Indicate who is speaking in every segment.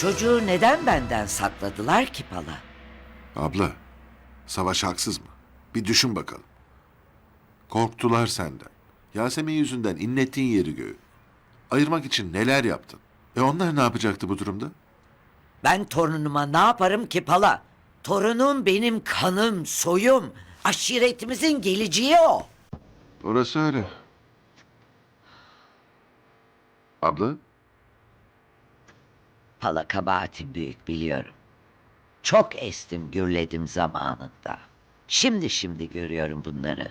Speaker 1: Çocuğu neden benden sakladılar ki Pala?
Speaker 2: Abla, savaş haksız mı? Bir düşün bakalım. Korktular senden. Yasemin yüzünden inlettiğin yeri göğü. Ayırmak için neler yaptın? E onlar ne yapacaktı bu durumda?
Speaker 1: Ben torunuma ne yaparım ki Pala? Torunum benim kanım, soyum. Aşiretimizin geleceği o.
Speaker 2: Orası öyle. Abla,
Speaker 1: Pala kabahatim büyük biliyorum. Çok estim gürledim zamanında. Şimdi şimdi görüyorum bunları.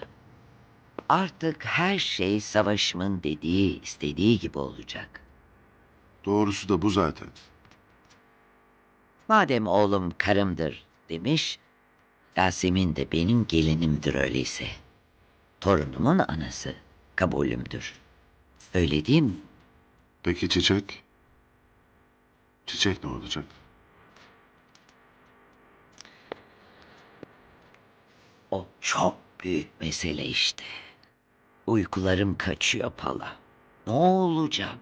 Speaker 1: Artık her şey savaşımın dediği, istediği gibi olacak.
Speaker 2: doğrusu da bu zaten.
Speaker 1: Madem oğlum karımdır demiş, Yasemin de benim gelinimdir öyleyse. Torunumun anası kabulümdür. Öyle değil mi?
Speaker 2: Peki Çiçek? Çiçek ne olacak?
Speaker 1: O çok büyük mesele işte. Uykularım kaçıyor pala. Ne olacak?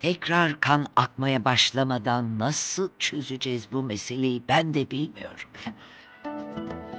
Speaker 1: Tekrar kan akmaya başlamadan nasıl çözeceğiz bu meseleyi ben de bilmiyorum.